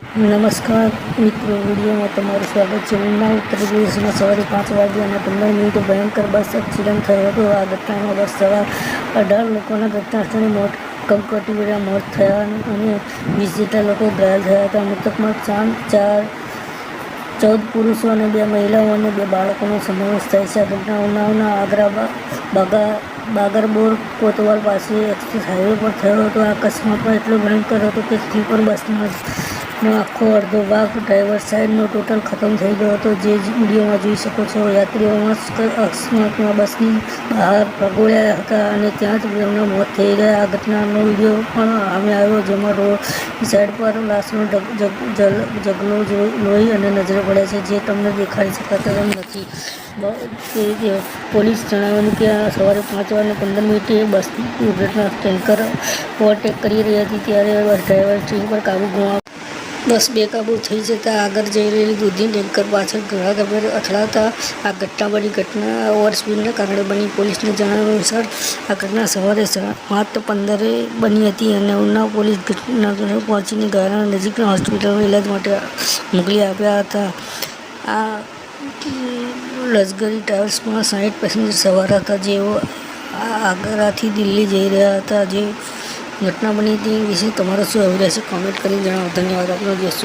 નમસ્કાર મિત્રો, વિડીયોમાં તમારું સ્વાગત છે. ઉના ઉત્તર પ્રદેશમાં સવારે પાંચ વાગ્યે અને પંદર મિનિટે ભયંકર બસ એક્સિડન્ટ થયો હતો. આ ઘટનામાં બસ સવાર અઢાર લોકોના ઘટનાસ્થળે મોત કમકટીભર્યા મોત થયા અને વીસ જેટલા લોકો ઘાયલ થયા હતા. મૃતકમાં ચાર ચાર, ચૌદ પુરુષો અને બે મહિલાઓ અને બે બાળકોનો સમાવેશ થાય છે. આ ઘટના ઉનાવના આગ્રા બાગા, બાગરબોર કોતવાલ પાસે એક્સપ્રેસ હાઈવે પર થયો હતો. આ અકસ્માતમાં એટલો ભયંકર હતો કે સ્લીપર બસનો નો આખો અડધો ભાગ ડ્રાઈવર સાઈડનો ટોટલ ખતમ થઈ ગયો હતો. જે વિડીયોમાં જોઈ શકો છો, યાત્રીઓમાં અકસ્માતમાં બસની બહાર ભગોળ્યા હતા અને ત્યાં જ તેમના મોત થઈ ગયા. આ ઘટનાનો વીડિયો પણ સામે આવ્યો, જેમાં રોડ સાઈડ પર લાશનો જગલો લોહી અને નજરે પડે છે. જે તમને દેખાડી શકાતા તેમ નથી. પોલીસ જણાવ્યું કે સવારે પાંચ વાગે પંદર મિનિટે બસની દુર્ઘટના ટેન્કર ઓવરટેક કરી રહી હતી, ત્યારે બસ ડ્રાઈવર સ્ટીરિંગ પર કાબુ ગુમાવ્યો બસ બેકાબૂ થઈ જતાં આગળ જઈ રહેલી દૂધની ટેન્કર પાછળ ઘણા ગંભીર અથડાતા. આ ઘટના બની ઘટના ઓવરસ્પીડના કારણે બની. પોલીસને જણાવ્યા અનુસાર આ ઘટના સવારે સાત પંદરે બની હતી અને ઉન્નાવ પોલીસ ઘટના પહોંચીને ઘાયલોને નજીકના હોસ્પિટલમાં ઇલાજ માટે મોકલી આપ્યા હતા. આ લશ્કરી ટ્રાવેલ્સમાં સાઠ પેસેન્જર સવાર હતા જેઓ આગ્રાથી દિલ્હી જઈ રહ્યા હતા. જે ઘટના બની હતી. વિશે તમારો શું અભિપ્રાય છે? કોમેન્ટ કરીને જણાવો. ધન્યવાદ. આપનો દિવસ